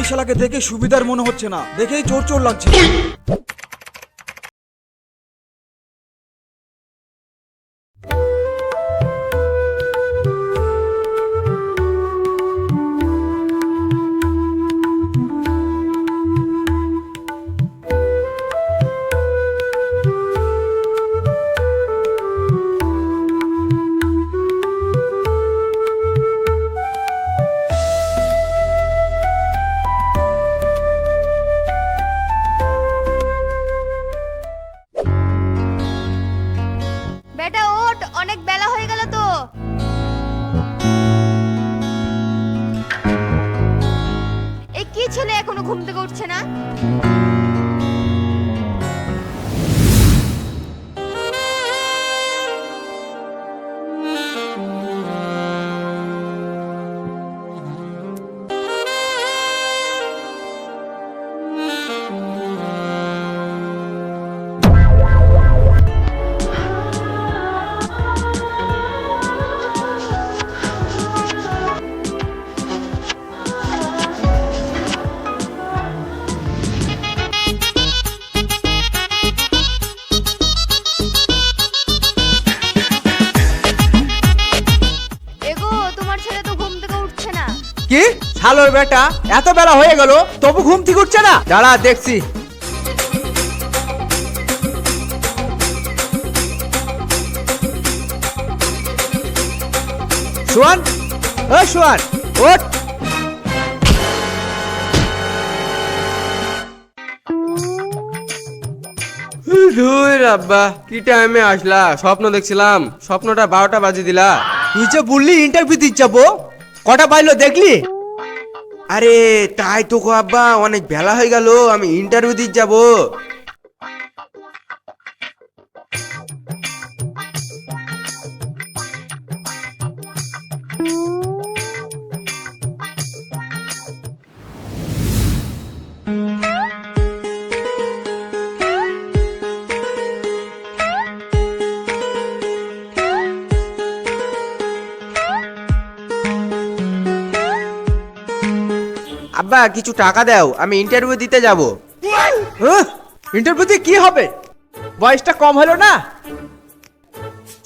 এই শালাকে দেখে সুবিধার মনে হচ্ছে না দেখেই চোর চোর লাগছে। বেটা, ওঠ, অনেক বেলা হয়ে গেল তো। এই কি ছেলে এখনও ঘুম থেকে উঠছে না? শালোর বেটা এত বেলা হয়ে গেল তবু ঘুম থেকে উঠছে না। দাঁড়া দেখছি। সোয়ান? ও সোয়ান ওঠ। ধুর আব্বা কি টাইমে আসলা? স্বপ্ন দেখছিলাম স্বপ্নটা বারোটা বাজে দিলা। তুই যে বললি ইন্টারভিউ দিতে যাব কটা পাইলো দেখলি? আরে তাই তো গো আব্বা অনেক বেলা হয়ে গেল আমি ইন্টারভিউ দিতে যাব। আব্বা কিছু টাকা দাও আমি ইন্টারভিউ দিতে যাব। ইন্টারভিউতে কি হবে? বয়সটা কম হলো না?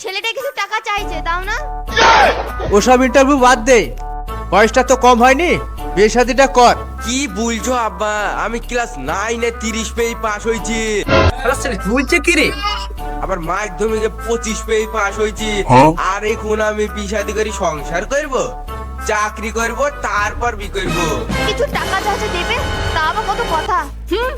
ছেলেটা কিছু টাকা চাইছে দাও না? ওসব ইন্টারভিউ বাদ দে। বয়সটা তো কম হয়নি বিয়ে শাদিটা কর। কি বলছো আব্বা? আমি ক্লাস নাইনে তিরিশ পেয়ে পাস হয়েছি। বলছে কি রে? আবার মাধ্যমিকে পঁচিশ পেয়ে পাস হয়েছি। আর এখন আমি বিষাদি করে সংসার করব? চাকরি করব তারপর বি করব। কিছু টাকা চাইছে দেবে তা আবার কত কথা? হুম?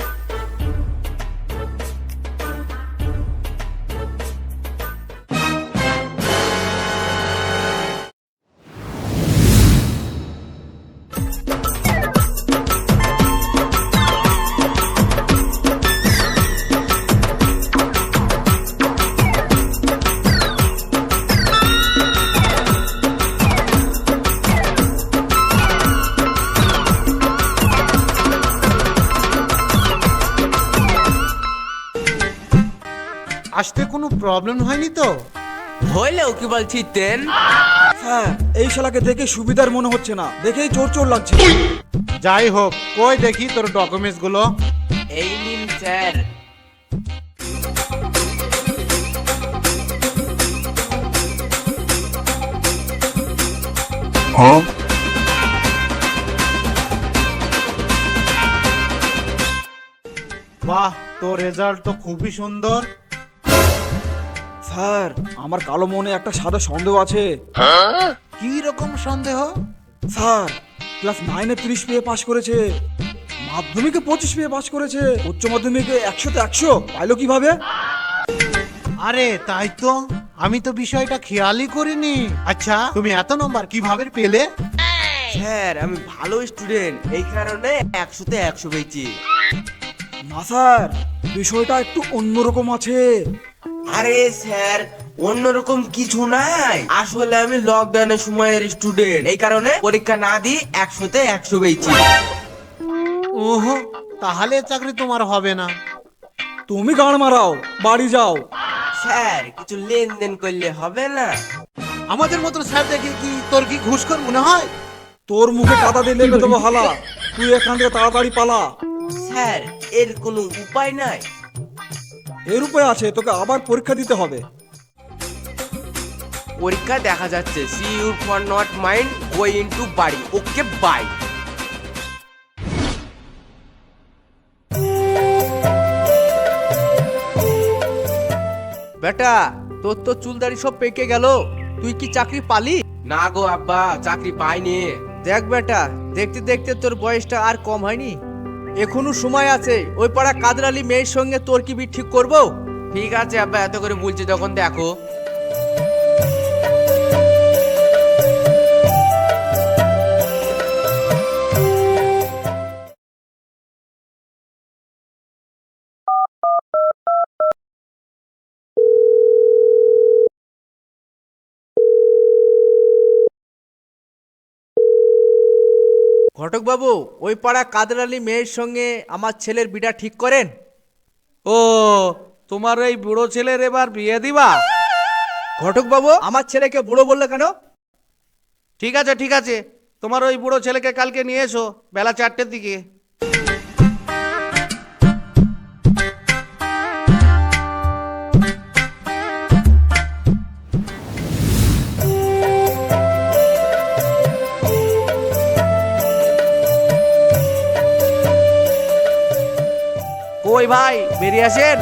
প্রবলেম হয়নি তো? হইলেও কি বলছি তেন হ্যাঁ এই শালাকে দেখে সুবিধার মনে হচ্ছে না। দেখেই চোর চোর লাগছে। যাই হোক কই দেখি তোর ডকুমেন্টসগুলো? এই নিন স্যার। বাহ তোর রেজাল্ট তো খুবই সুন্দর। স্যার আমার কালো মনে একটা সাদা সন্দেহ আছে। কি রকম সন্দেহ? স্যার ক্লাস নাইনে তিরিশ পেয়ে পাশ করেছে মাধ্যমিকে পঁচিশ পেয়ে পাশ করেছে উচ্চ মাধ্যমিকে একশোতে একশো। পাইলো কীভাবে? আরে তাই তো। আমি তো বিষয়টা খেয়ালই করিনি। আচ্ছা তুমি এত নম্বর কীভাবে পেলে? স্যার আমি ভালো স্টুডেন্ট এই কারণে একশোতে একশো পেয়েছি। না স্যার বিষয়টা একটু অন্যরকম আছে। আরে স্যার অন্যরকম কিছু নাই। আসলে আমি লকডাউনের সময়ের স্টুডেন্ট এই কারণে পরীক্ষা না দিয়ে একশোতে একশো পেয়েছি ওহো তাহলে চাকরি তোমার হবে না। তুমি গান মারাও বাড়ি যাও। স্যার কিছু লেনদেন করলে হবে না। আমাদের মতন স্যার দেখে কি তোর কি ঘুষখোর মনে হয়? তোর মুখে কাদা দিয়ে লেগে দেবো হালা। তুই এখান থেকে তাড়াতাড়ি পালা। স্যার এর কোনো উপায় নাই। এর উপায় আছে তোকে আবার পরীক্ষা দিতে হবে। পরীক্ষা দেখা যাচ্ছে। See you for not mind go into বাড়ি ওকে বাই বেটা তোর তো চুলদারি সব পেকে গেল। তুই কি চাকরি পালি? না গো আব্বা চাকরি পাইনি। দেখ বেটা দেখতে দেখতে তোর বয়সটা আর কম হয়নি। এখনও সময় আছে। ওই পাড়া কাদরালি মেয়ের সঙ্গে তোর কি ঠিক করব? ঠিক আছে আব্বা, এত করে বলছি যখন দেখো। ঘটক বাবু ওই পাড়া কাদের আলী মেয়ের সঙ্গে আমার ছেলের বিটা ঠিক করেন? ও তোমার এই বুড়ো ছেলের এবার বিয়ে দিবা? ঘটকবাবু আমার ছেলেকে বুড়ো বললে কেন? ঠিক আছে ঠিক আছে। তোমার ওই বুড়ো ছেলেকে কালকে নিয়ে এসো বেলা চারটের দিকে। ভাই বেরিয়ে আসেন।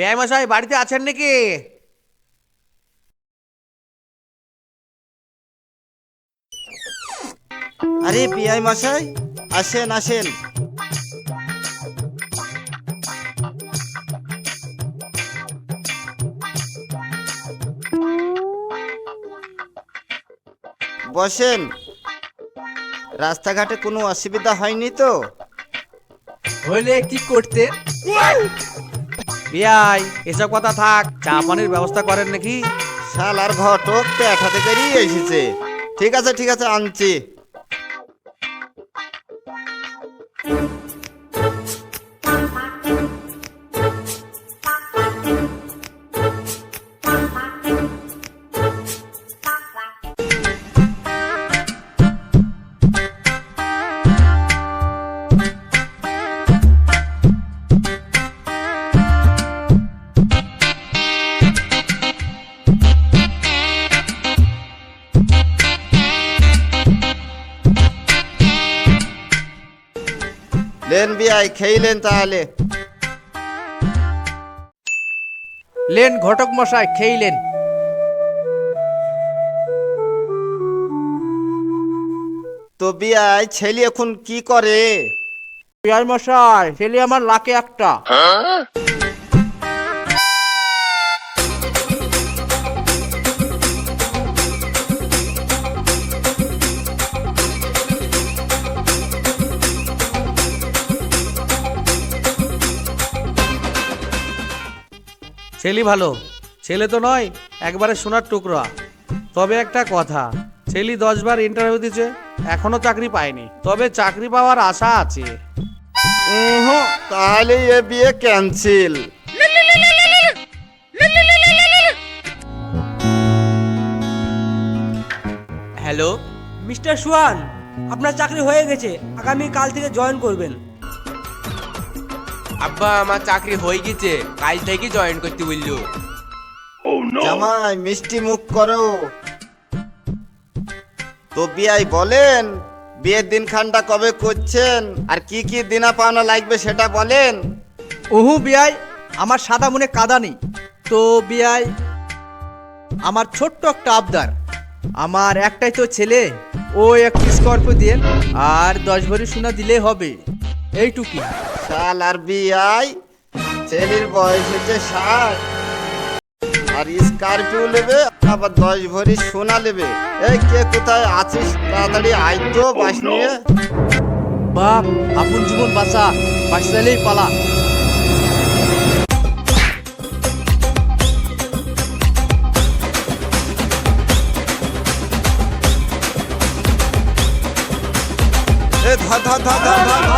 বেআই মশাই বাড়িতে আছেন নাকি? আরে বিআই মশাই আসেন আসেন। বসেন। রাস্তাঘাটে কোনো অসুবিধা হয়নি তো? হইলে কি করতে বিয়াই এসব কথা থাক, চা পানির ব্যবস্থা করেন নাকি? শাল শালার ঘটক পেঠাতে করেই এসেছে। ঠিক আছে ঠিক আছে, আনছি। বিআই খেইলেন তাহলে। লেন ঘটক মশাই খেইলেন। তো বিয়াই ছেলে এখন কি করে? বিয়ার মশাই ছেলে আমার লাকে একটা। ছেলে ভালো। ছেলে তো নয় একবারে সোনার টুকরা। তবে একটা কথা ছেলে দশবার ইন্টারভিউ দিচ্ছে এখনও চাকরি পায়নি। তবে চাকরি পাওয়ার আশা আছে। তাহলে এ বিয়ে ক্যান্সেল হ্যালো মিস্টার সুয়ান আপনার চাকরি হয়ে গেছে আগামী কাল থেকে জয়েন করবেন। আব্বা আমার চাকরি হয়ে গেছে। কাল থেকে জয়েন করতে বলল। জামাই মিষ্টি মুখ করো। তো বিআই বলেন বিয়ের দিন খানটা কবে করছেন আর কি কি দিনা পাওনা লাগবে সেটা বলেন। ওহু বিয়াই আমার সাদা মনে কাদা নেই। তো বিয়াই আমার ছোট্ট একটা আবদার। আমার একটাই তো ছেলে ও একটি স্কর্পিও দিয়ে আর দশ ভরি সোনা দিলেই হবে। এইটুকি শালার বিআই ছেলের বয়স হচ্ছে ষাট। আর স্কর্পিও নেবে আবার দশ ভরি সোনা নেবে। এই কে কোথায় আছিস? তাড়াতাড়ি আইতো বাস নিয়ে। বাপ আপন জীবন বাঁচা বাঁচলেই পালা। ধর ধর ধর ধর ধর।